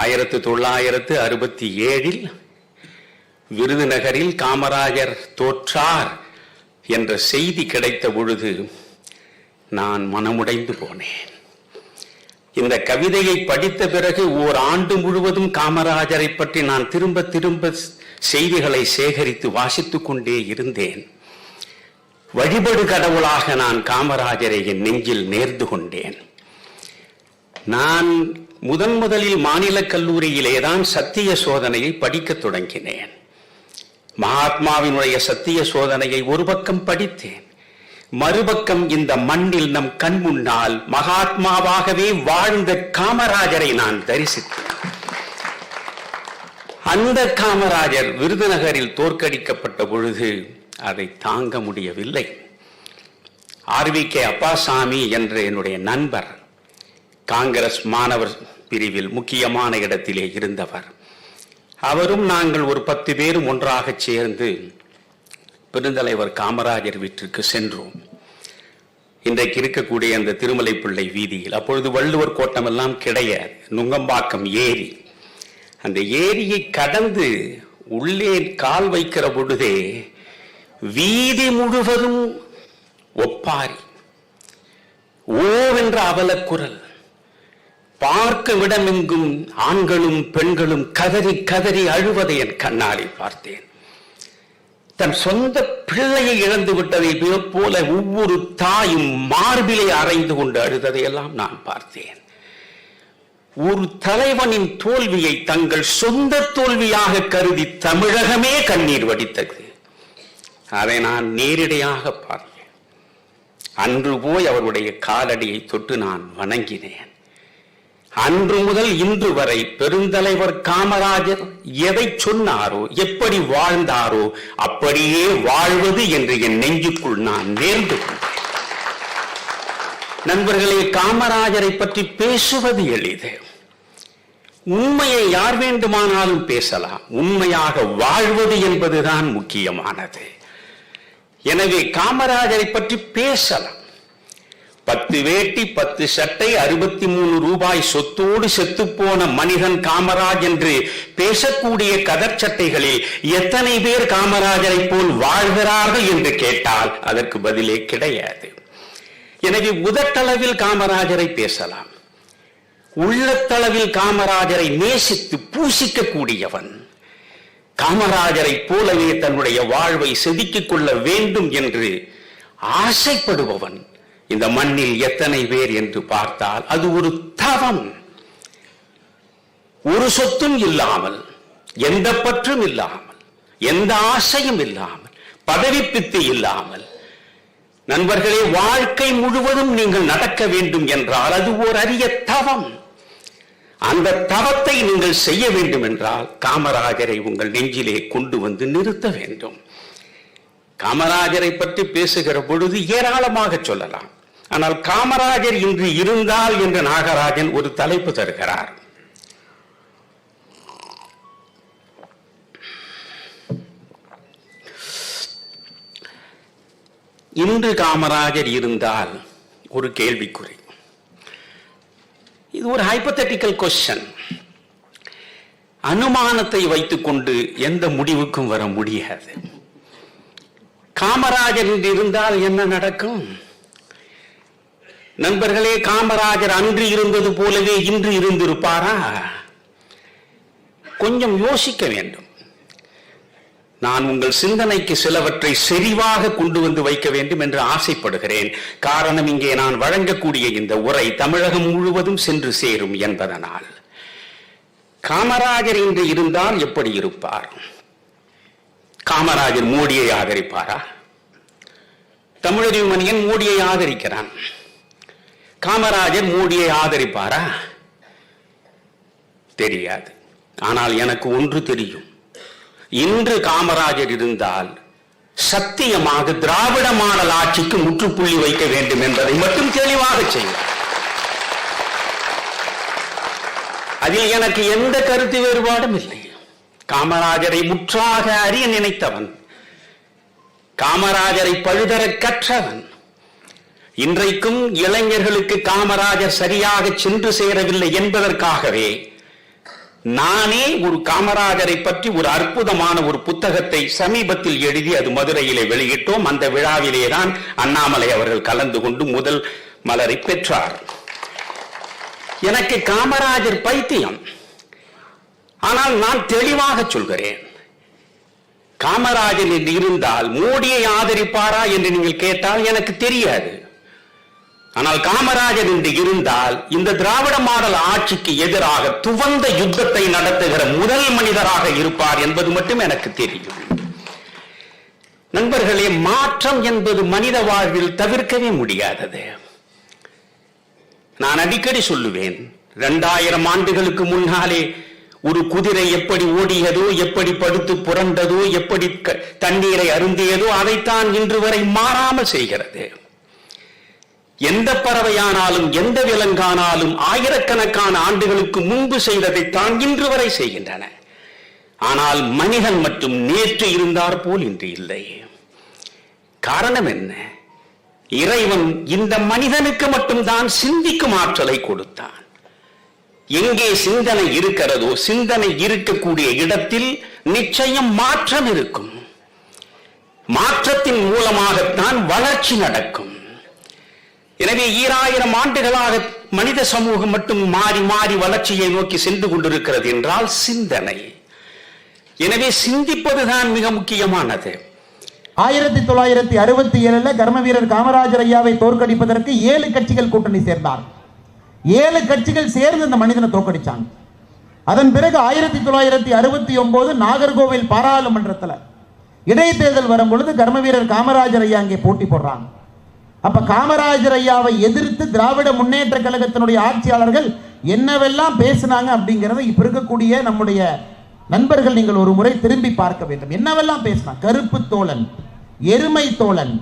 ஆயிரத்து தொள்ளாயிரத்து அறுபத்தி ஏழில் விருதுநகரில் காமராஜர் தோற்றார் என்ற செய்தி கிடைத்த பொழுது நான் மனமுடைந்து போனேன். இந்த கவிதையை படித்த பிறகு ஓர் ஆண்டு முழுவதும் காமராஜரை பற்றி நான் திரும்ப திரும்ப செய்திகளை சேகரித்து வாசித்து கொண்டே இருந்தேன். வழிபடு கடவுளாக நான் காமராஜரை என் நெஞ்சில் நேர்ந்து கொண்டேன். நான் முதன் முதலில் மாநில கல்லூரியிலே தான் சத்திய சோதனையை படிக்கத் தொடங்கினேன். மகாத்மாவினுடைய சத்திய சோதனையை ஒரு பக்கம் படித்தேன். மறுபக்கம் இந்த மண்ணில் நம் கண் முன்னால் மகாத்மாவாகவே வாழ்ந்த காமராஜரை நான் தரிசித்தேன். அந்த காமராஜர் விருதுநகரில் தோற்கடிக்கப்பட்ட பொழுது அதை தாங்க முடியவில்லை. ஆர் வி கே அப்பாசாமி என்ற என்னுடைய நண்பர் காங்கிரஸ் மாணவர் பிரிவில் முக்கியமான இடத்திலே இருந்தவர். அவரும் நாங்கள் ஒரு பத்து பேரும் ஒன்றாக சேர்ந்து பெருந்தலைவர் காமராஜர் வீட்டிற்கு சென்றோம். இன்றைக்கு இருக்கக்கூடிய அந்த திருமலை பிள்ளை வீதியில் அப்பொழுது வள்ளுவர் கோட்டம் எல்லாம் கிடையாது நுங்கம்பாக்கம் ஏரி. அந்த ஏரியை கடந்து உள்ளே கால் வைக்கிற பொழுதே வீதி முழுவதும் ஒப்பாரி. ஓவென்ற அவலக்குரல். பார்க்கும் ஆண்களும் பெண்களும் கதறி கதறி அழுவதை என் கண்ணாலே பார்த்தேன். தன் சொந்த பிள்ளையை இழந்து விட்டதை போல ஒவ்வொரு தாயும் மார்பிலை அறைந்து கொண்டு அழுததை எல்லாம் நான் பார்த்தேன். ஒரு தலைவனின் தோல்வியை தங்கள் சொந்த தோல்வியாக கருதி தமிழகமே கண்ணீர் வடித்தது. அதை நான் நேரிடையாக பார்த்தேன். அன்று போய் அவருடைய காலடியை தொட்டு நான் வணங்கினேன். அன்று முதல் இன்று வரை பெருந்தலைவர் காமராஜர் எதை சொன்னாரோ எப்படி வாழ்ந்தாரோ அப்படியே வாழ்வது என்று என் நெஞ்சுக்குள் நான் நேர்ந்து கொண்டேன் நண்பர்களே காமராஜரை பற்றி பேசுவது எளிது. உண்மையை யார் வேண்டுமானாலும் பேசலாம். உண்மையாக வாழ்வது என்பதுதான் முக்கியமானது. எனவே காமராஜரை பற்றி பேசலாம். பத்து வேட்டி பத்து சட்டை அறுபத்தி மூணு ரூபாய் சொத்தோடு செத்துப்போன மனிதன் காமராஜ் என்று பேசக்கூடிய கதர் சட்டைகளில் எத்தனை பேர் காமராஜரை போல் வாழ்கிறார்கள் என்று கேட்டால் அதற்கு பதிலே கிடையாது. எனவே உதட்டளவில் காமராஜரை பேசலாம். உள்ளத்தளவில் காமராஜரை நேசித்து பூசிக்கக்கூடியவன் காமராஜரை போலவே தன்னுடைய வாழ்வை செதுக்கிக் கொள்ள வேண்டும் என்று ஆசைப்படுபவன் இந்த மண்ணில் எத்தனை பேர் என்று பார்த்தால் அது ஒரு தவம். ஒரு சொத்தும் இல்லாமல் எந்த பற்றும் இல்லாமல் எந்த ஆசையும் இல்லாமல் பதவி பித்து இல்லாமல். நண்பர்களே வாழ்க்கை முழுவதும் நீங்கள் நடக்க வேண்டும் என்றால் அது ஒரு அரிய தவம். அந்த தவத்தை நீங்கள் செய்ய வேண்டும் என்றால் காமராஜரை உங்கள் நெஞ்சிலே கொண்டு வந்து நிறுத்த வேண்டும். காமராஜரை பற்றி பேசுகிற பொழுது ஏராளமாக சொல்லலாம். ஆனால் காமராஜர் இன்று இருந்தால் என்று நாகராஜன் ஒரு தலைப்பு தருகிறார். இன்று காமராஜர் இருந்தால் ஒரு கேள்விக்குறி. இது ஒரு ஹைப்பத்தட்டிக்கல் கொஸ்டின் அனுமானத்தை வைத்துக்கொண்டு எந்த முடிவுக்கும் வர முடியாது. காமராஜர் இருந்தால் என்ன நடக்கும்? நண்பர்களே காமராஜர் அன்று இருந்தது போலவே இன்று இருந்திருப்பாரா? கொஞ்சம் யோசிக்க வேண்டும். நான் உங்கள் சிந்தனைக்கு சிலவற்றை செறிவாக கொண்டு வந்து வைக்க வேண்டும் என்று ஆசைப்படுகிறேன். காரணம் இங்கே நான் வழங்கக்கூடிய இந்த உரை தமிழகம் முழுவதும் சென்று சேரும் என்பதனால். காமராஜர் இன்று இருந்தால் எப்படி இருப்பார்? காமராஜர் மோடியை ஆதரிப்பாரா? தமிழறிவு மணியன் மோடியை ஆதரிக்கிறான். காமராஜர் மோடியை ஆதரிப்பாரா? தெரியாது. ஆனால் எனக்கு ஒன்று தெரியும். இன்று காமராஜர் இருந்தால் சத்தியமாக திராவிட மாடல் ஆட்சிக்கு முற்றுப்புள்ளி வைக்க வேண்டும் என்பதை மட்டும் தெளிவாக செய்யும் அதில் எனக்கு எந்த கருத்து வேறுபாடும் இல்லை. காமராஜரை முற்றாக அறிய நினைத்தவன் காமராஜரை பழுதர கற்றவன் இன்றைக்கும் இளைஞர்களுக்கு காமராஜர் சரியாக சென்று சேரவில்லை என்பதற்காகவே நானே ஒரு காமராஜரை பற்றி ஒரு அற்புதமான ஒரு புத்தகத்தை சமீபத்தில் எழுதி அது மதுரையிலே வெளியிட்டோம். அந்த விழாவிலே தான் அண்ணாமலை அவர்கள் கலந்து கொண்டு முதல் மலரை பெற்றார். எனக்கு காமராஜர் பைத்தியம். ஆனால் நான் தெளிவாக சொல்கிறேன். காமராஜர் என்று இருந்தால் மோடியை ஆதரிப்பாரா என்று நீங்கள் கேட்டால் எனக்கு தெரியாது. ஆனால் காமராஜர் என்று இருந்தால் இந்த திராவிட மாடல் ஆட்சிக்கு எதிராக துவந்த யுத்தத்தை நடத்துகிற முதல் மனிதராக இருப்பார் என்பது மட்டும் எனக்கு தெரியும். நண்பர்களே மாற்றம் என்பது மனித வாழ்வில் தவிர்க்கவே முடியாதது. நான் அடிக்கடி சொல்லுவேன் இரண்டாயிரம் ஆண்டுகளுக்கு முன்னாலே ஒரு குதிரை எப்படி ஓடியதோ எப்படி படுத்து புரண்டதோ எப்படி தண்ணீரை அருந்தியதோ அதைத்தான் இன்று வரை மாறாமல் செய்கிறது. எந்த பறவையானாலும் எந்த விலங்கானாலும் ஆயிரக்கணக்கான ஆண்டுகளுக்கு முன்பு செய்ததைத்தான் இன்று வரை செய்கின்றன. ஆனால் மனிதன் மட்டும் நேற்று இருந்தார் போல் இன்று இல்லை. காரணம் என்ன? இறைவன் இந்த மனிதனுக்கு மட்டும்தான் சிந்திக்கும் ஆற்றலை கொடுத்தான். எங்கே சிந்தனை இருக்கிறதோ சிந்தனை இருக்கக்கூடிய இடத்தில் நிச்சயம் மாற்றம் இருக்கும். மாற்றத்தின் மூலமாகத்தான் வளர்ச்சி நடக்கும். எனவே ஈராயிரம் ஆண்டுகளாக மனித சமூகம் மட்டும் மாறி மாறி வளர்ச்சியை நோக்கி சென்று கொண்டிருக்கிறது என்றால் சிந்தனை. எனவே சிந்திப்பதுதான் மிக முக்கியமானது. ஆயிரத்தி தொள்ளாயிரத்தி அறுபத்தி ஏழுல கர்ம வீரர் காமராஜர் ஐயாவை தோற்கடிப்பதற்கு ஏழு கட்சிகள் கூட்டணி சேர்ந்தார். ஏழு கட்சிகள் சேர்ந்து இந்த மனிதனை தோற்கடிச்சாங்க. அதன் பிறகு ஆயிரத்தி தொள்ளாயிரத்தி அறுபத்தி ஒன்பது நாகர்கோவில் பாராளுமன்றத்தில் இடைத்தேர்தல் வரும் பொழுது கர்ம வீரர் காமராஜர் ஐயா அங்கே போட்டி போடுறாங்க. அப்ப காமராஜர் ஐயாவை எதிர்த்து திராவிட முன்னேற்ற கழகத்தினுடைய ஆட்சியாளர்கள் என்னவெல்லாம் பேசினாங்க அப்படிங்கிறத இப்ப இருக்கக்கூடிய நம்முடைய நண்பர்கள் நீங்கள் ஒரு முறை திரும்பி பார்க்க வேண்டும். என்னவெல்லாம் பேசினாங்க? கருப்பு தோழன் எருமை தோழன்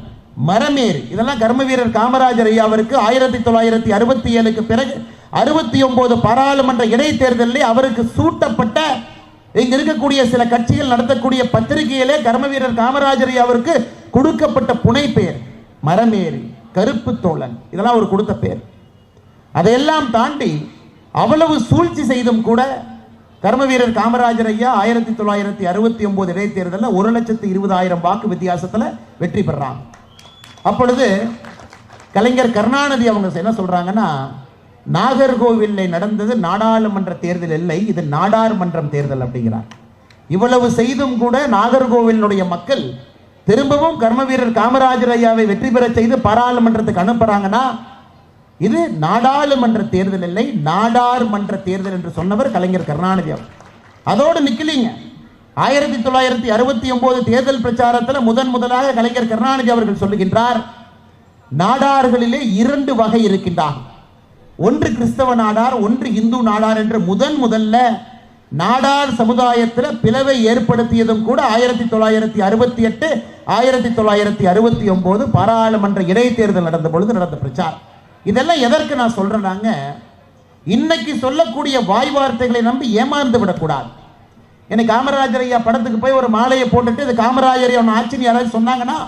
மரமேறு. இதெல்லாம் கர்ம வீரர் காமராஜர் ஐயாவிற்கு ஆயிரத்தி தொள்ளாயிரத்தி அறுபத்தி ஏழுக்கு பிறகு அறுபத்தி ஒன்பது பாராளுமன்ற இடைத்தேர்தலில் அவருக்கு சூட்டப்பட்ட இங்க இருக்கக்கூடிய சில கட்சிகள் நடத்தக்கூடிய பத்திரிகையிலே கர்ம வீரர் காமராஜர் ஐயாவிற்கு கொடுக்கப்பட்ட புனை பெயர் மரமேறி. கருப்பு தோழன். இதெல்லாம் அவர் கொடுத்த பேர். அதையெல்லாம் தாண்டி அவ்வளவு சூழ்ச்சி செய்தும் கூட கர்ம வீரர் காமராஜர் ஐயா ஆயிரத்தி தொள்ளாயிரத்தி அறுபத்தி ஒன்பது இடைத்தேர்தலில் ஒரு லட்சத்து இருபதாயிரம் வாக்கு வித்தியாசத்தில் வெற்றி பெறாங்க அப்பொழுது கலைஞர் கருணாநிதி அவங்க என்ன சொல்றாங்கன்னா நாகர்கோவிலில் நடந்தது நாடாளுமன்ற தேர்தல் இல்லை இது நாடாளுமன்றம் தேர்தல் அப்படிங்கிறார். இவ்வளவு செய்தும் கூட நாகர்கோவிலுடைய மக்கள் திரும்பவும் கர்ம வீரர் காமராஜர் ஐயாவை வெற்றி பெறச் செய்து பாராளுமன்றத்துக்கு அனுப்புறாங்கன்னா இது நாடாளுமன்ற தேர்தல் இல்லை நாடார் மன்ற தேர்தல் என்று சொன்னவர் கலைஞர் கருணாநிதி அவர். அதோடு நிக்கலீங்க. ஆயிரத்தி தொள்ளாயிரத்தி அறுபத்தி ஒன்பது தேர்தல் பிரச்சாரத்தில் முதன் முதலாக கலைஞர் கருணாநிதி அவர்கள் சொல்லுகின்றார் நாடார்களிலே இரண்டு வகை இருக்கின்றார் ஒன்று கிறிஸ்தவ நாடார் ஒன்று இந்து நாடார் என்று முதன் முதல்ல நாடார் சமுதாயத்தில் பிளவை ஏற்படுத்தியதும் கூட ஆயிரத்தி தொள்ளாயிரத்தி அறுபத்தி எட்டு ஆயிரத்தி தொள்ளாயிரத்தி அறுபத்தி ஒம்பது பாராளுமன்ற இடைத்தேர்தல் நடந்த பொழுது நடந்த பிரச்சாரம். இதெல்லாம் எதற்கு நான் சொல்றேனாங்க இன்னைக்கு சொல்லக்கூடிய வாய் வார்த்தைகளை நம்பி ஏமாந்து விடக்கூடாது. எனக்கு காமராஜர் ஐயா படத்துக்கு போய் ஒரு மாலையை போட்டுட்டு இது காமராஜர் ஆச்சரியம் ஆட்சின்னு யாராவது சொன்னாங்கன்னா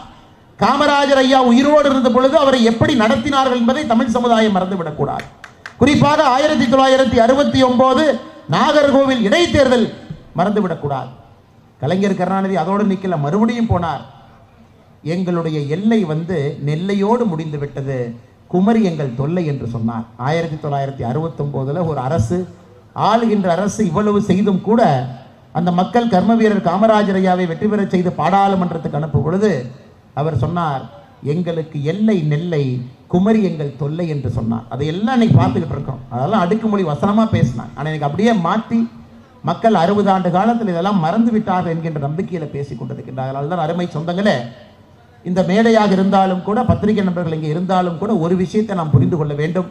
காமராஜர் ஐயா உயிரோடு இருந்த பொழுது அவரை எப்படி நடத்தினார்கள் என்பதை தமிழ் சமுதாயம் மறந்துவிடக்கூடாது குறிப்பாக ஆயிரத்தி தொள்ளாயிரத்தி அறுபத்தி ஒன்பது நாகர்கோவில் இடைத்தேர்தல் மறந்துவிடக்கூடாது. கலைஞர் கருணாநிதி அதோடு நிற்கல மறுபடியும் போனார். எங்களுடைய எல்லை வந்து நெல்லையோடு முடிந்து விட்டது. குமரி எங்கள் தொல்லை என்று சொன்னார். ஆயிரத்தி தொள்ளாயிரத்தி அறுபத்தொம்போதில் ஒரு அரசு ஆளுகின்ற அரசு இவ்வளவு செய்தும் கூட அந்த மக்கள் கர்ம வீரர் காமராஜர் ஐயாவை வெற்றி பெறச் செய்து பாடாளுமன்றத்துக்கு அனுப்பும் பொழுது அவர் சொன்னார் எங்களுக்கு எல்லை நெல்லை குமரி எங்கள் தொல்லை என்று சொன்னார். அதையெல்லாம் இன்னைக்கு பார்த்துக்கிட்டு இருக்கோம். அதெல்லாம் அடுக்குமொழி வசனமாக பேசினான் ஆனால் எனக்கு அப்படியே மாற்றி மக்கள் அறுபது ஆண்டு காலத்தில் இதெல்லாம் மறந்து விட்டார்கள் என்கின்ற நம்பிக்கையில் பேசிக் கொண்டிருக்கின்றார் அதனால தான் அருமை சொந்தங்களே இந்த மேடையாக இருந்தாலும் கூட பத்திரிகை நண்பர்கள் இங்கே இருந்தாலும் கூட ஒரு விஷயத்தை நாம் புரிந்து கொள்ள வேண்டும்.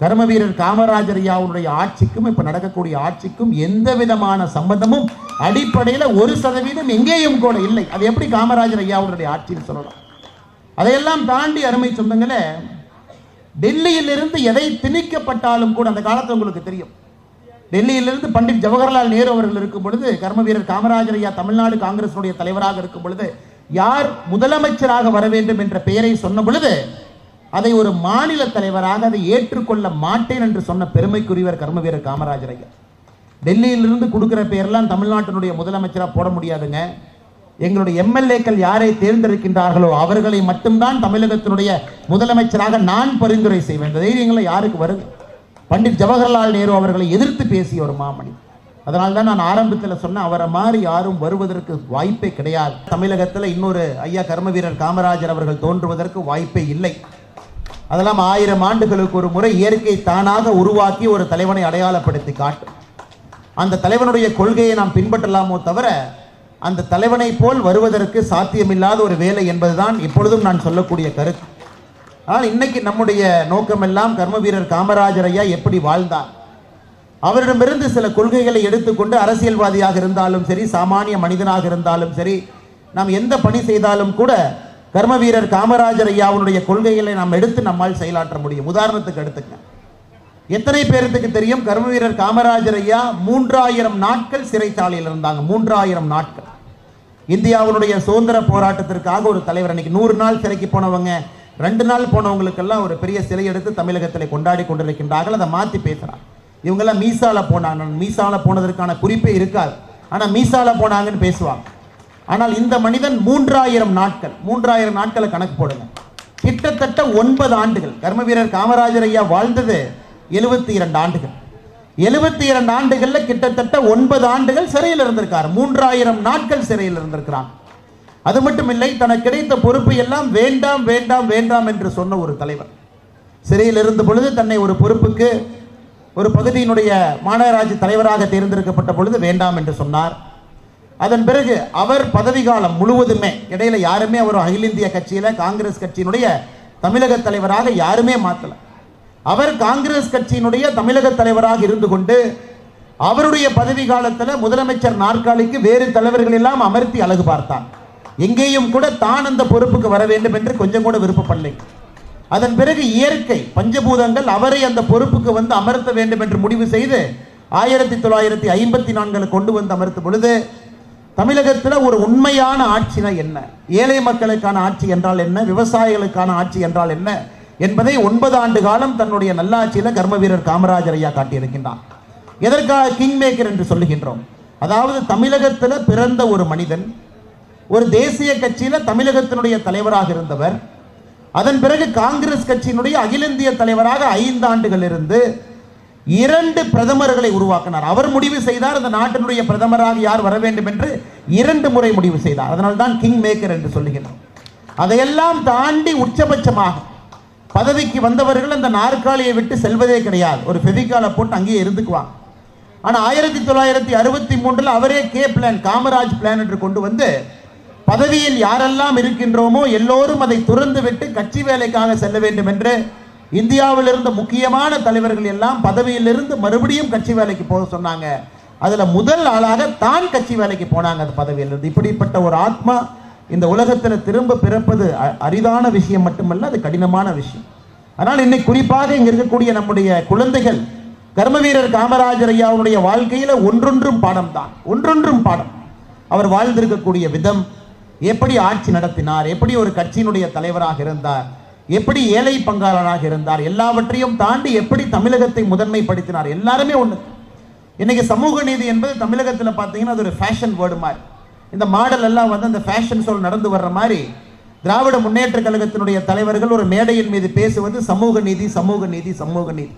கர்ம வீரர் காமராஜர் ஐயாவுடைய ஆட்சிக்கும் இப்போ நடக்கக்கூடிய ஆட்சிக்கும் எந்த விதமான சம்பந்தமும் அடிப்படையில் ஒரு சதவீதம் எங்கேயும் கூட இல்லை. அது எப்படி காமராஜர் ஐயாவுடைய ஆட்சின்னு சொல்லலாம்? அதையெல்லாம் தாண்டி அருமை சொந்தங்களே டெல்லியிலிருந்து எதை திணிக்கப்பட்டாலும் கூட அந்த காலத்தில் உங்களுக்கு தெரியும். டெல்லியிலிருந்து பண்டிட் ஜவஹர்லால் நேரு அவர்கள் இருக்கும் பொழுது கர்ம வீரர் காமராஜர் ஐயா தமிழ்நாடு காங்கிரசுடைய தலைவராக இருக்கும் பொழுது யார் முதலமைச்சராக வர வேண்டும் என்ற பெயரை சொன்ன பொழுது அதை ஒரு மாநில தலைவராக அதை ஏற்றுக்கொள்ள மாட்டேன் என்று சொன்ன பெருமைக்குரியவர் கர்ம வீரர் காமராஜர் ஐயா டெல்லியிலிருந்து கொடுக்குற பெயர்லாம் தமிழ்நாட்டினுடைய முதலமைச்சராக போட முடியாதுங்க. எங்களுடைய எம்எல்ஏக்கள் யாரை தேர்ந்தெடுக்கின்றார்களோ அவர்களை மட்டும்தான் தமிழகத்தினுடைய முதலமைச்சராக நான் பரிந்துரை செய்வேன். இந்த தைரியங்களை யாருக்கு வருது? பண்டிட் ஜவஹர்லால் நேரு அவர்களை எதிர்த்து பேசிய ஒரு மாமணி. அதனால தான் நான் ஆரம்பத்தில் சொன்னேன் அவரை மாதிரி யாரும் வருவதற்கு வாய்ப்பே கிடையாது. தமிழகத்தில் இன்னொரு ஐயா கர்மவீரர் காமராஜர் அவர்கள் தோன்றுவதற்கு வாய்ப்பே இல்லை. அதெல்லாம் ஆயிரம் ஆண்டுகளுக்கு ஒரு முறை இயற்கை தானாக உருவாக்கி ஒரு தலைவனை அடையாளப்படுத்தி காட்டும். அந்த தலைவனுடைய கொள்கையை நாம் பின்பற்றலாமோ தவிர அந்த தலைவனை போல் வருவதற்கு சாத்தியமில்லாத ஒரு வேலை என்பதுதான் எப்பொழுதும் நான் சொல்லக்கூடிய கருத்து. ஆனால் இன்னைக்கு நம்முடைய நோக்கமெல்லாம் கர்ம வீரர் காமராஜர் ஐயா எப்படி வாழ்ந்தார்? அவரிடமிருந்து சில கொள்கைகளை எடுத்துக்கொண்டு அரசியல்வாதியாக இருந்தாலும் சரி சாமானிய மனிதனாக இருந்தாலும் சரி நாம் எந்த பணி செய்தாலும் கூட கர்ம வீரர் காமராஜர் ஐயாவுடைய கொள்கைகளை நாம் எடுத்து நம்மால் செயலாற்ற முடியும். உதாரணத்துக்கு எடுத்துக்க எத்தனை பேருக்கு தெரியும் கர்ம வீரர் காமராஜர் ஐயா மூன்றாயிரம் நாட்கள் சிறைச்சாலையில் இருந்தாங்க. மூன்றாயிரம் நாட்கள். இந்தியாவுடைய சுதந்திர போராட்டத்திற்காக ஒரு தலைவர். அன்னைக்கு நூறு நாள் சிறைக்கு போனவங்க ரெண்டு நாள் போனவங்களுக்கெல்லாம் ஒரு பெரிய சிலை எடுத்து தமிழகத்தில் கொண்டாடி கொண்டிருக்கின்றார்கள். அதை மாற்றி பேசுகிறார் இவங்கெல்லாம் மீசால போனாங்க. மீசால போனதற்கான குறிப்பே இருக்காது. ஆனால் மீசால போனாங்கன்னு பேசுவாங்க. ஆனால் இந்த மனிதன் மூன்றாயிரம் நாட்கள் மூன்றாயிரம் நாட்களை கணக்கு போடுங்க. கிட்டத்தட்ட ஒன்பது ஆண்டுகள். கர்ம வீரர் காமராஜர் ஐயா வாழ்ந்தது எழுபத்தி இரண்டு ஆண்டுகள். எழுபத்தி இரண்டு ஆண்டுகள்ல கிட்டத்தட்ட ஒன்பது ஆண்டுகள் சிறையில் இருந்திருக்கார். மூன்றாயிரம் நாட்கள் சிறையில் இருந்திருக்கிறான் அது மட்டும் இல்லை தனக்கு கிடைத்த பொறுப்பு எல்லாம் வேண்டாம் வேண்டாம் வேண்டாம் என்று சொன்ன ஒரு தலைவர். சிறையில் இருந்த பொழுது தன்னை ஒரு பொறுப்புக்கு ஒரு பகுதியினுடைய மாநகராட்சி தலைவராக தேர்ந்தெடுக்கப்பட்ட பொழுது வேண்டாம் என்று சொன்னார். அதன் பிறகு அவர் பதவி காலம் முழுவதுமே இடையில யாருமே அவர் அகில இந்திய கட்சியில காங்கிரஸ் கட்சியினுடைய தமிழக தலைவராக யாருமே மாற்றலை அவர் காங்கிரஸ் கட்சியினுடைய தமிழக தலைவராக இருந்து கொண்டு அவருடைய பதவி காலத்தில் முதலமைச்சர் நாற்காலிக்கு வேறு தலைவர்கள் எல்லாம் அமர்த்தி அழகு பார்த்தார் எங்கேயும் கூட தான் அந்த பொறுப்புக்கு வர வேண்டும் என்று கொஞ்சம் கூட விருப்பப்படலை. அதன் பிறகு இயற்கை பஞ்சபூதங்கள் அவரை அந்த பொறுப்புக்கு வந்து அமர்த்த வேண்டும் என்று முடிவு செய்து ஆயிரத்தி தொள்ளாயிரத்தி ஐம்பத்தி நான்கில் கொண்டு வந்து அமர்த்தும் பொழுது தமிழகத்தில் ஒரு உண்மையான ஆட்சினா என்ன? ஏழை மக்களுக்கான ஆட்சி என்றால் என்ன? விவசாயிகளுக்கான ஆட்சி என்றால் என்ன? என்பதை ஒன்பது ஆண்டு காலம் தன்னுடைய நல்லாட்சியில கர்ம வீரர் காமராஜர் ஐயா காட்டியிருக்கின்றார். எதற்காக கிங் மேக்கர் என்று சொல்லுகின்றோம்? அதாவது தமிழகத்தில் பிறந்த ஒரு மனிதன் ஒரு தேசிய கட்சியில தமிழகத்தினுடைய தலைவராக இருந்தவர் அதன் பிறகு காங்கிரஸ் கட்சியினுடைய அகில இந்திய தலைவராக ஐந்து ஆண்டுகள் இருந்து இரண்டு பிரதமர்களை உருவாக்கினார். அவர் முடிவு செய்தார் அந்த நாட்டினுடைய பிரதமராக யார் வர வேண்டும் என்று இரண்டு முறை முடிவு செய்தார். அதனால் தான் கிங் மேக்கர் என்று சொல்லுகிறார் அதையெல்லாம் தாண்டி உச்சபட்சமாக பதவிக்கு வந்தவர்கள் அந்த நாற்காலியை விட்டு செல்வதே கிடையாது. ஒரு ஃபெவிகாலை போட்டு அங்கேயே இருந்துக்குவாங்க ஆனால் ஆயிரத்தி தொள்ளாயிரத்தி அறுபத்தி மூன்றில் அவரே கே பிளான் காமராஜ் பிளான் என்று கொண்டு வந்து பதவியில் யாரெல்லாம் இருக்கின்றோமோ எல்லோரும் அதை துறந்து விட்டு கட்சி வேலைக்காக செல்ல வேண்டும் என்று இந்தியாவில் இருந்த முக்கியமான தலைவர்கள் எல்லாம் பதவியிலிருந்து மறுபடியும் கட்சி வேலைக்கு போக சொன்னாங்க. அதில் முதல் ஆளாக தான் கட்சி வேலைக்கு போனாங்க அந்த பதவியிலிருந்து. இப்படிப்பட்ட ஒரு ஆத்மா இந்த உலகத்தில் திரும்ப பிறப்பது அரிதான விஷயம் மட்டுமல்ல அது கடினமான விஷயம். ஆனால் இன்னைக்கு குறிப்பாக இங்க இருக்கக்கூடிய நம்முடைய குழந்தைகள் கர்ம வீரர் காமராஜர் ஐயாவுடைய வாழ்க்கையில ஒன்றொன்றும் பாடம் தான். ஒன்றொன்றும் பாடம். அவர் வாழ்ந்திருக்கக்கூடிய விதம் எப்படி ஆட்சி நடத்தினார் எப்படி ஒரு கட்சியினுடைய தலைவராக இருந்தார் எப்படி ஏழை பங்காளராக இருந்தார் எல்லாவற்றையும் தாண்டி எப்படி தமிழகத்தை முதன்மைப்படுத்தினார் எல்லாருமே ஒண்ணு இன்னைக்கு சமூக நீதி என்பது தமிழகத்தில் பார்த்தீங்கன்னா அது ஒரு ஃபேஷன் வேர்டு மாதிரி. இந்த மாடல் எல்லாம் வந்து அந்த ஃபேஷன் சொல் நடந்து வர்ற மாதிரி திராவிட முன்னேற்ற கழகத்தினுடைய தலைவர்கள் ஒரு மேடையின் மீது பேசுவது சமூக நீதி சமூக நீதி சமூக நீதி.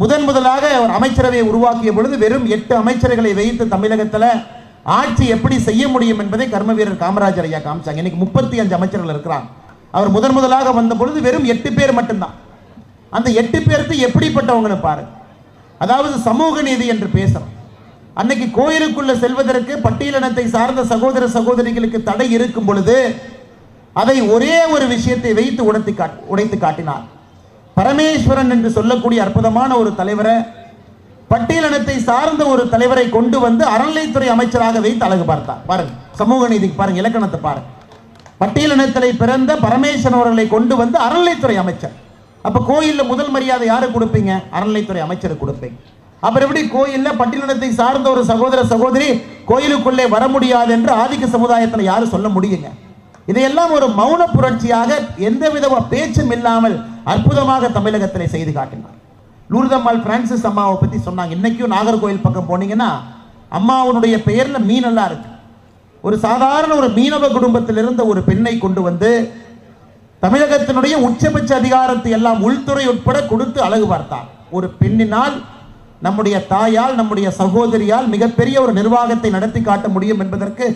முதன் முதலாக ஒரு அமைச்சரவையை உருவாக்கிய பொழுது வெறும் எட்டு அமைச்சர்களை வைத்து தமிழகத்தில் ஆட்சி எப்படி செய்ய முடியும் என்பதை கர்ம வீரர் காமராஜர் ஐயா காமிச்சாங்க. இன்னைக்கு முப்பத்தி அஞ்சு அமைச்சர்கள் இருக்கிறாங்க. அவர் முதன் முதலாக வந்த பொழுது வெறும் எட்டு பேர் மட்டும்தான். அந்த எட்டு பேருக்கு எப்படிப்பட்டவங்களை பாருங்க. அதாவது சமூக நீதி என்று பேசுகிறோம் அன்னைக்கு கோயிலுக்குள்ள செல்வதற்கு பட்டியலினத்தை சார்ந்த சகோதர சகோதரிகளுக்கு தடை இருக்கும் பொழுது அதை ஒரே ஒரு விஷயத்தை வைத்து உடைத்து காட் உடைத்து காட்டினார். பரமேஸ்வரன் என்று சொல்லக்கூடிய அற்புதமான ஒரு தலைவரை பட்டியலினத்தை சார்ந்த ஒரு தலைவரை கொண்டு வந்து அறநிலைத்துறை அமைச்சராக வைத்து அழகு பார்த்தார். பாருங்க சமூக நீதிக்கு பாருங்க இலக்கணத்தை பாருங்க. பட்டியலினத்திலே பிறந்த பரமேஸ்வரன் அவர்களை கொண்டு வந்து அறநிலைத்துறை அமைச்சர். அப்ப கோயில்ல முதல் மரியாதை யாருக்கு கொடுப்பீங்க? அறநிலைத்துறை அமைச்சருக்கு கொடுப்பீங்க. அப்புறம் எப்படி கோயில்ல பட்டியலினத்தை சார்ந்த ஒரு சகோதர சகோதரி கோயிலுக்குள்ளே வர முடியாது என்று ஆதிக்க சமுதாயத்தில் யாரும் சொல்ல முடியுங்க இதையெல்லாம் ஒரு மௌன புரட்சியாக எந்தவித பேச்சும் இல்லாமல் அற்புதமாக தமிழகத்தில் செய்து காட்டினார். லூர்தம்மாள் பிரான்சிஸ் அம்மாவை பற்றி சொன்னாங்க. இன்னைக்கும் நாகர்கோயில் பக்கம் போனீங்கன்னா அம்மாவனுடைய பெயரில் மீனெல்லாம் இருக்கு. ஒரு சாதாரண ஒரு மீனவ குடும்பத்தில் இருந்த ஒரு பெண்ணை கொண்டு வந்து தமிழகத்தினுடைய உச்சபட்ச அதிகாரத்தை எல்லாம் உள்துறை உட்பட கொடுத்து அழகு பார்த்தார். ஒரு பெண்ணினால் நம்முடைய தாயால் நம்முடைய சகோதரியால் மிகப்பெரிய ஒரு நிர்வாகத்தை நடத்தி காட்ட முடியும் என்பதற்கு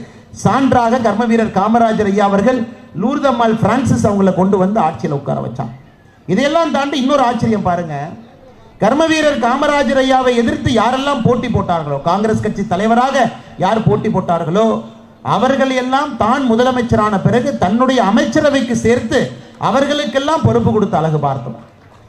சான்றாக கர்ம வீரர் காமராஜர் ஐயா அவர்கள் லூர்தம்மாள் பிரான்சிஸ் அவங்கள கொண்டு வந்து ஆட்சியில் உட்கார வச்சான் இதையெல்லாம் தாண்டி இன்னொரு ஆச்சரியம் பாருங்க. கர்ம வீரர் காமராஜர் ஐயாவை எதிர்த்து யாரெல்லாம் போட்டி போட்டார்களோ காங்கிரஸ் கட்சி தலைவராக யார் போட்டி போட்டார்களோ அவர்கள் எல்லாம் தான் முதலமைச்சரான பிறகு தன்னுடைய அமைச்சரவைக்கு சேர்த்து அவர்களுக்கெல்லாம் பொறுப்பு கொடுத்து அழகு பார்த்தோம்